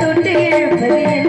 தொட்டு எழுப்பது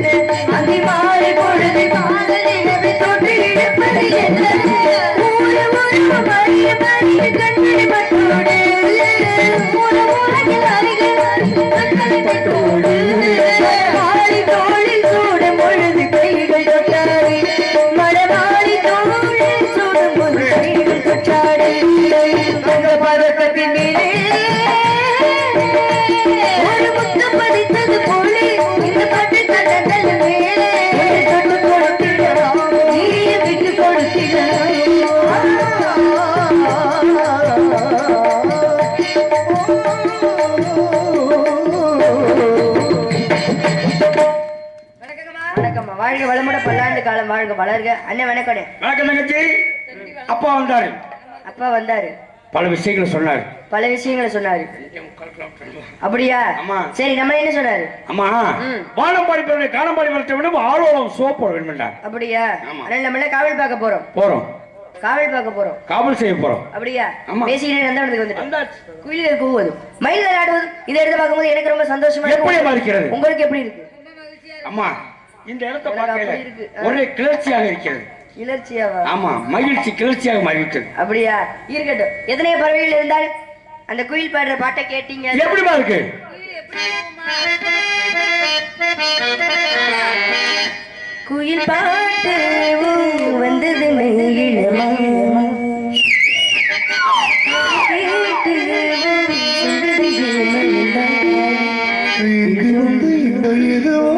வாழ்க வளமுட பல்லாண்டு காலம் வாழ்க வளர்க. அண்ணே வணக்கம் வணக்கம் தங்கச்சி. அப்பா வந்தாரு. அப்பா வந்தாரு. பல விஷயங்களை சொன்னாரு. பல விஷயங்களை சொன்னாரு. அப்படியா? சரி நம்ம என்ன சொன்னாரு? ஆமா. வானம்பாடி பேருடைய காணம்பாடி வளர்த்த விட ஆர்வலம் சோப்பு அப்படியா? அதனால நம்ம காவல் பார்க்க போறோம். போறோம். காவல் பார்க்க போறோம். காவல் செய்ய போறோம். அப்படியா? பேசிக்கிட்டே நந்தவனத்துக்கு வந்துட்டு. குயிலுக்கு கூவது மயில் விளையாடுவது இதை எடுத்து பார்க்கும்போது எனக்கு ரொம்ப சந்தோஷமா இருக்கிறது? உங்களுக்கு எப்படி இருக்கு? அம்மா இந்த இடத்தை பார்க்கல ஒரே கிளர்ச்சியாக இருக்கிறது. கிளர்ச்சியாவா? ஆமா மகிழ்ச்சி கிளர்ச்சியாக மகிழ்ச்சி அப்படியா? இருக்கட்டும். எதனைய பறவைகள் இருந்தால் அந்த குயில் பாடுற பாட்டை கேட்டீங்க. எப்படிமா இருக்கு? குயில் பாட்டு வந்தது நெகிழமா கேட்டு வந்தது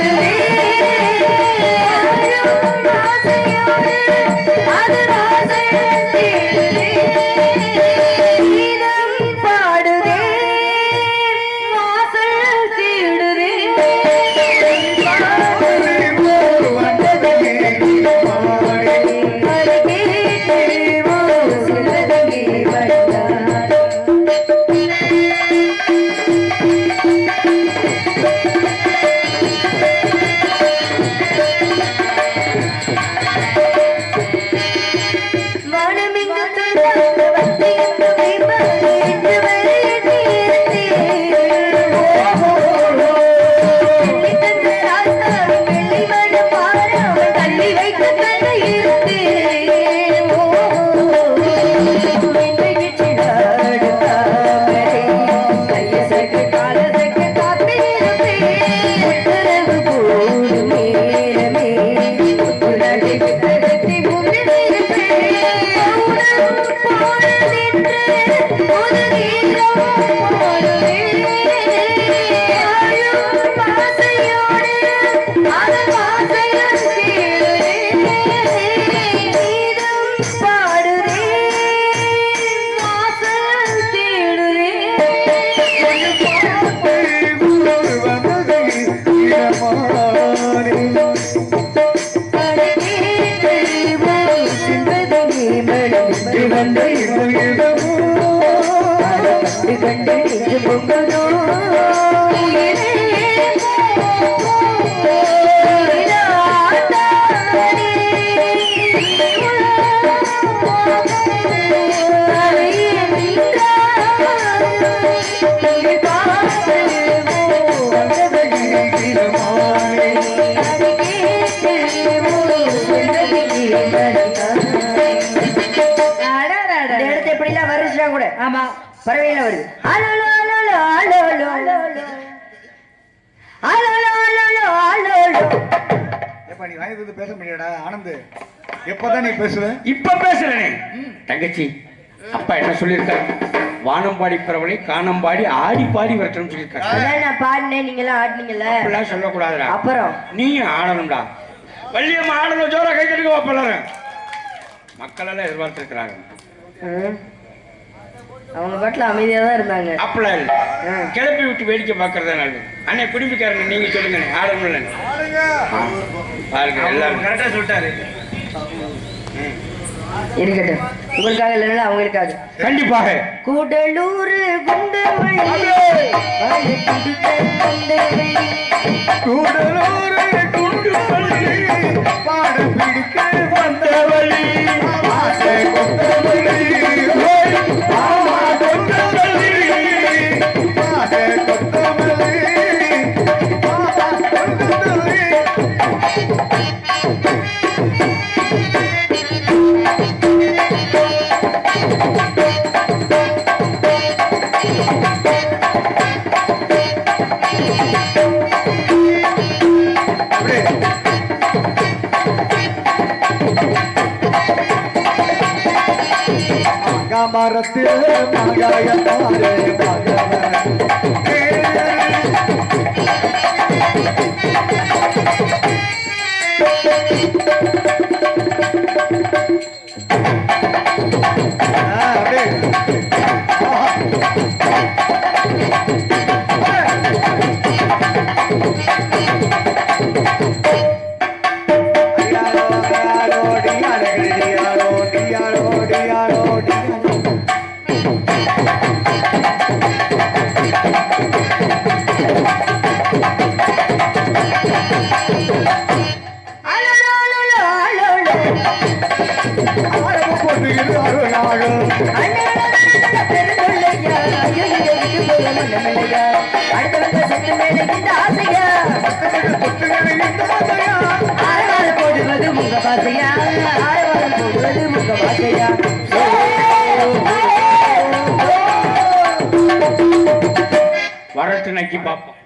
Hallelujah. ஆமா பறவையில வருது நீ வாங்கி பேச முடியாடா ஆனந்த் எப்பதான் நீ பேசுவ? இப்ப பேசுறேனே. தங்கச்சி அப்பா என்ன சொல்லியிருக்காரு? வானம்பாடி பரவலை காணம்பாடி ஆடி பாடி வரட்டும்னு சொல்லியிருக்காரு. நான் பாடினேன் நீங்க எல்லாம் ஆடினீங்கல்ல? அப்படிலாம் சொல்லக்கூடாதுடா. அப்புறம்? நீயும் ஆடணும்டா. வள்ளியம்மா ஆடணும் ஜோரா கை கட்டுக்க வாப்பலாரு மக்கள் எல்லாம் எதிர்பார்த்திருக்கிறாங்க. அவங்க பாட்டுல அமைதியா தான் இருந்தாங்க. அப்பெல்லாம் இல்லை. கிளப்பி விட்டு வேடிக்கை பார்க்கறதா நல்லது. அண்ணே குடிப்பிக்காரங்க நீங்க சொல்லுங்க ஆடணும்ல பாருங்க எல்லாரும். கரெக்டா சொல்லிட்டாரு. ம். இருக்கட்டும். உங்களுக்காக இல்லைன்னா அவங்களுக்காக. கண்டிப்பாக. கூடலூர் வாழை. குண்டமல்லி கூடலூர் குண்டு பிடிக்க வந்தவழி ஆசை மரத்தில் மகாய பாரு மகவன் அடுத்தவங்க செத்து மேலே இந்த ஆசையா தொட்டுகிறது இந்த ஆசையா. வரட்டு நக்கி பார்ப்போம்